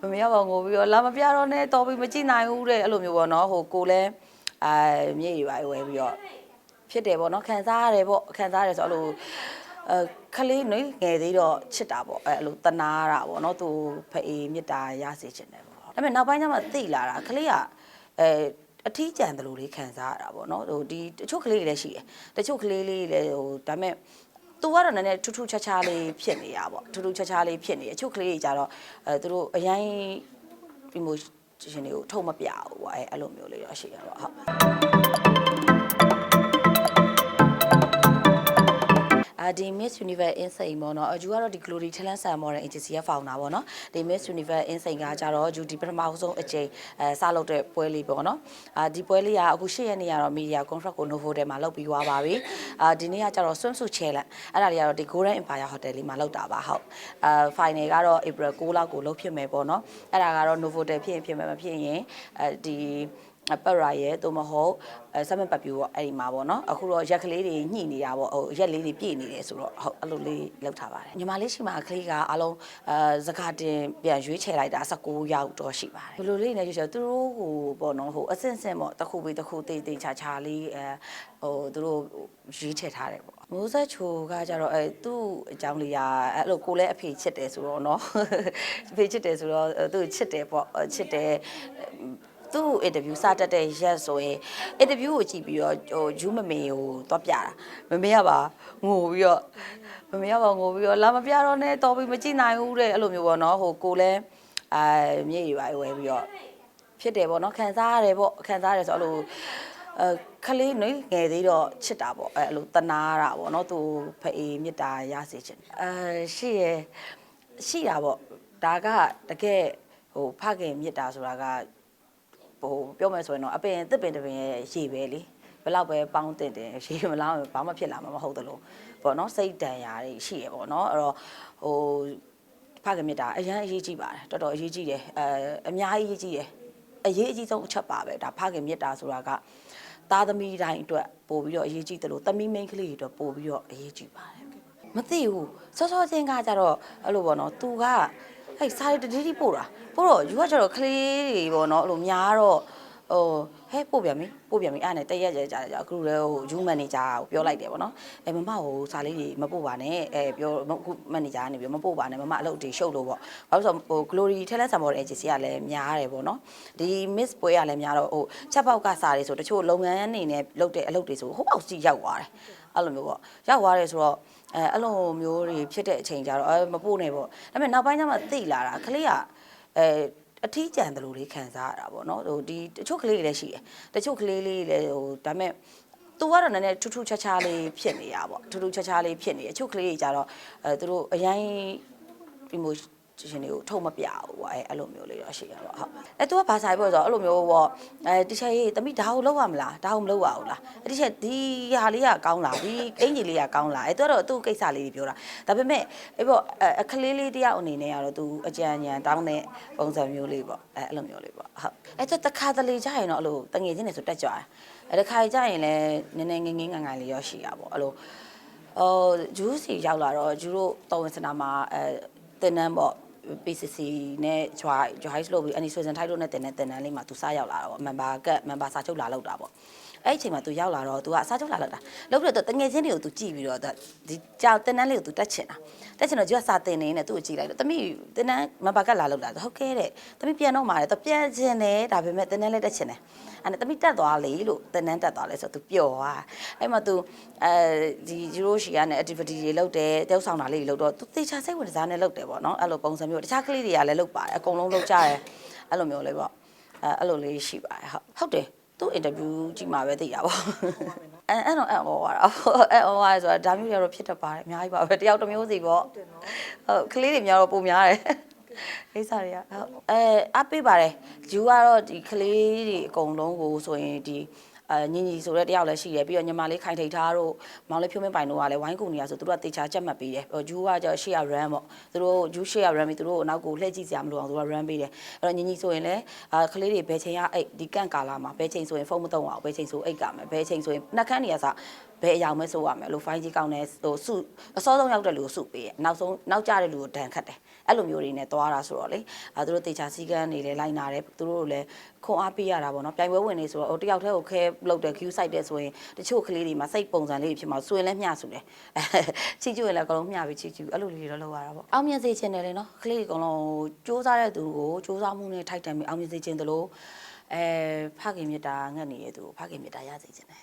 မမေကပါငိုပြီးတော့လာမပြတော့နဲ့တော်ပြီးမကြည့်နိုင်ဘူးတဲ့အဲ့လိုမျိုးပေါ့နော်ဟိုကိုလည်းအာမြေကြီးပါဝဲပြီးတော့ဖြစ်တယ်ပေါ့နော်ခံစားရတယ်ပေါ့ခံစားရတယ်ဆိုအဲ့လိုအဲခလေးနွေငယ်သေးတော့ချစ်တာပေါ့အဲ့လိုတနာတာပေါ့နော်သူဖအေးမြတ်တာရစေချင်တယ်ပေါ့ဒါပေမဲ့နောက်ပိုင်းကျမှသိလာတာခလေးကအဲအထီးကျန်တယ်လို့လေးခံစားရတာပေါ့နော်ဟိုဒီတချို့ကလေးတွေလည်းရှိတယ်တချို့ကလေးလေးတွေလည်းဟိုဒါပေမဲ့ သူကတော့နည်းနည်းထူးထူးခြားခြားလေးဖြစ်နေရပါထူးထူးခြားခြားလေးဖြစ်နေအချို့ကလေးတွေကြတော့အဲသူတို့အရင် emotion တွေကိုထုတ်မပြဘူးပေါ့အဲအဲ့လိုမျိုးလေးတော့ရှိရပါဟုတ် အာဒီ Miss Universe Insane ပေါ့နော်အဂျူကတော့ဒီ Glory Talent Sun Model Agency ရဲ့ founder ပေါ့နော်ဒီ Miss Universe Insane ကကြတော့ဂျူဒီပထမဆုံးအကြိမ်အဲစလုပ်တဲ့ပွဲလေးပေါ့နော်အာဒီပွဲလေးကအခု၈ရက်နေ့ကတော့ media contract ကို Novo ထဲမှာလုပ်ပြီးသွားပါပြီအာဒီနေ့ကကြတော့ swimsuit challenge အဲ့ဒါလေးကတော့ဒီ Golden Empire Hotel လေးမှာလုပ်တာပါဟုတ်အာ final ကတော့ April 6လောက်ကိုလုပ်ဖြစ်မယ်ပေါ့နော်အဲ့ဒါကတော့ Novo တယ်ဖြစ်ရင်ဖြစ်မယ်မဖြစ်ရင်အဲဒီအ ပတ်ရာရဲ့သို့မဟုတ်အဲဆမ်မပတ်ပြူပေါ့အဲ့ဒီမှာပေါ့နော်အခုတော့ရက်ကလေးတွေညှိနေတာပေါ့ဟိုရက်လေးတွေပြည့်နေတယ်ဆိုတော့ဟုတ်အဲ့လိုလေးလောက်ထားပါတယ်ညီမလေးရှိမှကလေးကအလုံးအဲစကားတင်ပြန်ရွေးချယ်လိုက်တာ19ရောက်တော့ရှိပါတယ်ဘယ်လိုလေးနေရွေးချယ်သူတို့ဟိုပေါ့နော်ဟိုအဆင့်ဆင့်ပေါ့တစ်ခုပြီးတစ်ခုတေးတေးချာချာလေးအဲဟိုသူတို့ရွေးချယ်ထားတယ်ပေါ့မိုးဆက်ချိုကကြတော့အဲသူ့အကြောင်းလေးကအဲ့လိုကိုလည်းအဖေချစ်တယ်ဆိုတော့နော်အဖေချစ်တယ်ဆိုတော့သူ့ချစ်တယ်ပေါ့ချစ်တယ် သူ့အင်တာဗျူးစတတ်တဲ့ရက်ဆိုရင်အင်တာဗျူးကိုကြည့်ပြီးတော့ဟိုဂျူးမမေကိုသွားပြတာမမေကပါငိုပြီးတော့မမေကပါငိုပြီးတော့လာမပြတော့နဲ့တော်ပြီးမကြည့်နိုင်ဘူးတဲ့အဲ့လိုမျိုးပေါ့နော်ဟိုကိုလည်းအာမြေကြီးပါဝဲပြီးတော့ဖြစ်တယ်ပေါ့နော်ခံစားရတယ်ပေါ့ခံစားရတယ်ဆိုအဲ့လိုအဲခလေးနွေငယ်သေးတော့ချစ်တာပေါ့အဲ့လိုတနာတာပေါ့နော်သူဖအေးမြတ်တာရစေချင်တယ်အဲရှိရရှိတာပေါ့ဒါကတကယ်ဟိုဖခင်မြတ်တာဆိုတာက ဟိုပြောမယ်ဆိုရင်တော့အပင်တစ်ပင်တစ်ပင်ရဲ့ရေပဲလေဘယ်လောက်ပဲပေါင်းတင်တယ်ရေမလောင်းဘာမှဖြစ်လာမှာမဟုတ်သလိုပေါ့နော်စိတ်တန်ရာတွေရှိရပေါ့နော်အဲ့တော့ဟိုဖခင်မြတ်တာအရန်အရေးကြီးပါတယ်တော်တော်အရေးကြီးတယ်အဲအများကြီးအရေးကြီးတယ်အရေးအကြီးဆုံးအချက်ပါပဲဒါဖခင်မြတ်တာဆိုတာကသားသမီးတိုင်းအတွက်ပို့ပြီးတော့အရေးကြီးတယ်လို့သမီးမိန်းကလေးတွေအတွက်ပို့ပြီးတော့အရေးကြီးပါတယ်မသိဘူးစောစောချင်းကကြတော့အဲ့လိုပေါ့နော်သူက ဟဲ့စားရတတိတိပို့တာပို့တော့ယူကကြတော့ကလေးတွေပေါ့နော်အဲ့လိုများတော့ဟိုဟဲ့ပို့ပြန်ပြီပို့ပြန်ပြီအဲ့ဒါနဲ့တရက်ကြကြကြအခုလည်းဟိုယူမန်နေဂျာကိုပြောလိုက်တယ်ဗောနော်အဲမမဟိုစာလေးကြီးမပို့ပါနဲ့အဲပြောအခုမန်နေဂျာကနေပြောမပို့ပါနဲ့မမအလုပ်တွေရှုပ်လို့ဗောဘာလို့ဆိုဟို Glory Talent Support Agency ကလည်းများတယ်ဗောနော်ဒီ Miss ပွဲကလည်းများတော့ဟိုချက်ပေါက်ကစာတွေဆိုတချို့လုပ်ငန်းအနေနဲ့လုပ်တဲ့အလုပ်တွေဆိုဟိုပေါက်စီရောက်သွားတယ် အဲ့လိုမျိုးဗောရောက်သွားတယ်ဆိုတော့အဲအဲ့လိုမျိုးတွေဖြစ်တဲ့အချိန်ကြတော့အဲမပို့နဲ့ဗောဒါပေမဲ့နောက်ပိုင်းကျမှသိလာတာခလေးကအဲအထီးကျန်တယ်လို့လေးခံစားရတာပေါ့နော်ဟိုဒီတချို့ကလေးတွေလည်းရှိတယ်တချို့ကလေးလေးတွေလည်းဟိုဒါပေမဲ့သူကတော့နည်းနည်းထူးထူးခြားခြားလေးဖြစ်နေရပါထူးထူးခြားခြားလေးဖြစ်နေအချို့ကလေးတွေကြတော့အဲသူတို့အရင် emotion တွေကိုထုတ်မပြဘူးပေါ့အဲအဲ့လိုမျိုးလေးတော့ရှိရပါဟုတ်အဲသူကဘာဆိုင်ပေါ့ဆိုတော့အဲ့လိုမျိုးပေါ့အဲတချေရေးတမိဒါကိုလောက်ရမလားဒါကိုမလောက်ရဘူးလားအဲတချေဒီဟာလေးကကောင်းလားဒီအင်ဂျီလေးကကောင်းလားအဲသူကတော့သူ့ကိစ္စလေးတွေပြောတာဒါပေမဲ့အဲပေါ့အခလေးလေးတယောက်အနေနဲ့ကတော့သူအကြံဉာဏ်တောင်းတဲ့ပုံစံမျိုးလေးပေါ့အဲအဲ့လိုမျိုးလေးပေါ့ဟုတ်အဲသူတခါတလေကြာရင်တော့အဲ့လိုတငယ်ချင်းတွေဆိုတက်ကြွတယ်အဲတခါကြာရင်လည်းနည်းနည်းငငင်းငငလေးရောရှိရပေါ့အဲ့လိုဟိုဂျူးစီရောက်လာတော့ဂျူတို့တော်ဝင်စနာမှာအဲတင်နန်းပေါ့ PCC နဲ့ joy joy လို့ပြီးအနီဆွေစင်ထိုက်လို့နဲ့တင်တဲ့တင်နန်းလေးမှာသူစားရောက်လာတော့ member က member စာချုပ်လာလောက်တာပေါ့ အဲ့ဒီအချိန်မှာသူရောက်လာတော့သူကစာချုပ်လာလောက်တာလောက်ပြီးတော့တငယ်ချင်းတွေကိုသူကြည့်ပြီးတော့ဒီကြောက်တင်နန်းလေးကိုသူတက်ချင်တာတက်ချင်တော့ဂျူကစာတင်နေနဲ့သူ့ကိုကြည့်လိုက်တော့တမိတင်နန်း member ကလာလောက်တာဟုတ်ကဲတဲ့တမိပြန်တော့မှာလေတော့ပြန်ချင်တယ်ဒါပေမဲ့တင်နန်းလေးတက်ချင်တယ်အဲ့ဒါတမိတက်သွားလေလို့တင်နန်းတက်သွားလဲဆိုတော့သူပျော်သွားအဲ့မှာသူအဲဒီဂျူရိုရှီကနေ activity တွေလုပ်တယ်တောက်ဆောင်တာလေးတွေလုပ်တော့သူတေချာစိတ်ဝင်စားနေလုပ်တယ်ပေါ့နော်အဲ့လိုပုံစံမျိုးတခြားကလေးတွေကလည်းလုပ်ပါတယ်အကုန်လုံးလုပ်ကြတယ်အဲ့လိုမျိုးလေးပေါ့အဲအဲ့လိုလေးရှိပါတယ်ဟုတ်ဟုတ်တယ် သူ့ interview ကြည့်မှာပဲသိတာပေါ့အဲအဲ့တော့အဲ့ဟောရတာအဲ့ဟောရဆိုတာဒါမျိုးရတော့ဖြစ်တတ်ပါတယ်အများကြီးပါပဲတယောက်တစ်မျိုးစီပေါ့ဟုတ်ကလေးတွေများတော့ပုံများတယ်ကိစ္စတွေကဟုတ်အဲအပ်ပေးပါတယ်ဂျူကတော့ဒီကလေးတွေအကုန်လုံးကိုဆိုရင်ဒီ အဲညီညီဆိုတဲ့တယောက်လည်းရှိတယ်ပြီးတော့ညီမလေးခိုင်ထိတ်ထားတို့မောင်လေးဖြိုးမင်းပိုင်တို့ကလည်းဝိုင်းကူနေရဆိုသူတို့ကတေချာကြက်မှတ်ပေးတယ်ဟိုဂျူးကကျရှေ့ရ run ပေါ့သူတို့ဂျူးရှေ့ရ run ပြီးသူတို့အနောက်ကိုလှည့်ကြည့်စရာမလိုအောင်သူက run ပေးတယ်အဲ့တော့ညီညီဆိုရင်လည်းအာကလေးတွေဘယ်ချိန်ရအိတ်ဒီကန့်ကာလာမှာဘယ်ချိန်ဆိုရင်ဖုန်းမသုံးအောင်ဘယ်ချိန်ဆိုအိတ်ကမယ်ဘယ်ချိန်ဆိုရင်နှက်ခမ်းနေရစဘယ်အယောင်မဲဆိုရမယ်လို့ဖိုင်းကြီးကောင်းတယ်ဟိုစုအစောဆုံးရောက်တဲ့လူကိုစုပေးရဲ့နောက်ဆုံးနောက်ကျတဲ့လူကိုဒဏ်ခတ်တယ်အဲ့လိုမျိုးတွေနဲ့သွားတာဆိုတော့လေအဲသူတို့တေချာစည်းကမ်းတွေလည်းလိုက်နာတယ်သူတို့လည်းခွန်အားပေးရတာပေါ့နော်ပြိုင်ပွဲဝင်နေဆိုတော့ဟိုတယောက်တည်းကိုခဲလုပ်တယ် queue site တဲ့ဆိုရင်တချို့ကလေးတွေမှာစိတ်ပုံစံလေးတွေဖြစ်မှာဆိုရင်လည်းမျှစုတယ်ချီကျူရင်လည်းအကုန်လုံးမျှပြီးချီကျူအဲ့လိုလေးတွေတော့လုပ်ရတာပေါ့အောင်မြင်စေချင်တယ်လေနော်ကလေးတွေအကုန်လုံးစူးစမ်းတဲ့သူကိုစူးစမ်းမှုနဲ့ထိုက်တန်ပြီးအောင်မြင်စေချင်တယ်လို့အဲဖခင်မြတ်တာငတ်နေတဲ့သူကိုဖခင်မြတ်တာရစေချင်တယ်